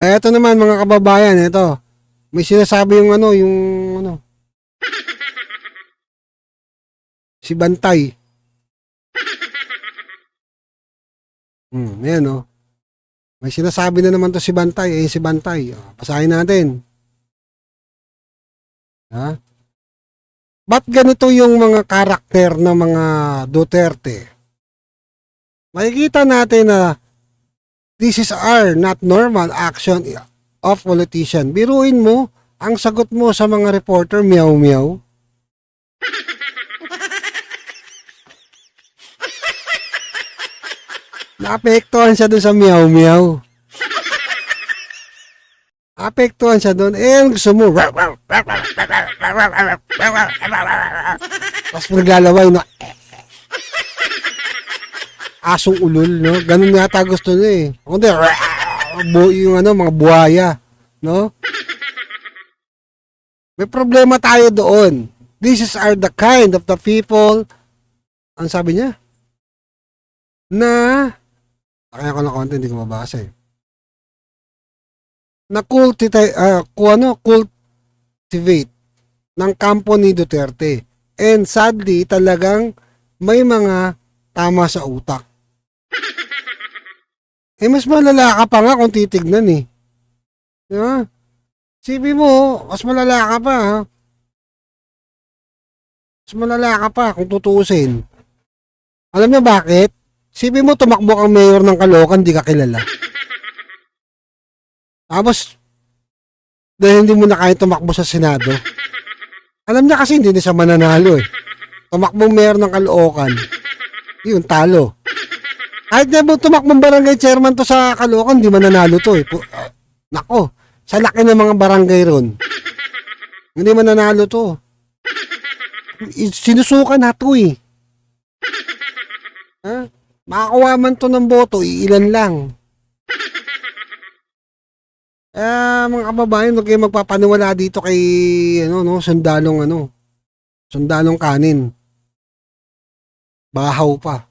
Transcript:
Eto naman mga kababayan, eto. May sinasabi yung ano, yung ano. Si Bantay. Hmm, ayan oh. May sinasabi na naman to si Bantay. Eh, si Bantay. Oh, basahin natin. Ha? Ba't ganito yung mga karakter ng mga Duterte? Makikita natin na this is our not normal action of politician. Biruin mo, ang sagot mo sa mga reporter, meow meow. Naapektuhan siya doon sa meow meow. Apektuhan siya doon. Eh, ang gusto mo. Tapos naglalaway na asong ulol, no? Ganun yata gusto niya eh. Hindi, bu- yung ano, mga buhaya, no? May problema tayo doon. This is are the kind of the people, ang sabi niya, na, kaya ko na konti, hindi ko mabasa eh. Na cultivate, uh, ano, cultivate ng kampo ni Duterte. And sadly, talagang may mga tama sa utak. Eh, mas malala ka pa nga kung titignan eh. Di ba? Sibi mo, mas malala ka pa ha. Mas malala ka pa kung tutuusin. Alam niyo bakit? Sibi mo, tumakbo kang mayor ng Caloocan, di ka kilala. Tapos, dahil hindi mo na kaya tumakbo sa Senado. Alam niya kasi hindi na siya mananalo eh. Tumakbo mayor ng Caloocan. Yun, talo. Kahit na tumakbong barangay chairman to sa Caloocan, di mananalo to eh. Ah, nako, sa laki ng mga barangay ron. Hindi mananalo to. Sinusukan na to eh. Ha? Makakuha man to ng boto, iilan lang. Eh, mga kababayan, huwag kayo magpapaniwala dito kay, ano, no, sundalong, ano, sundalong kanin. Bahaw pa.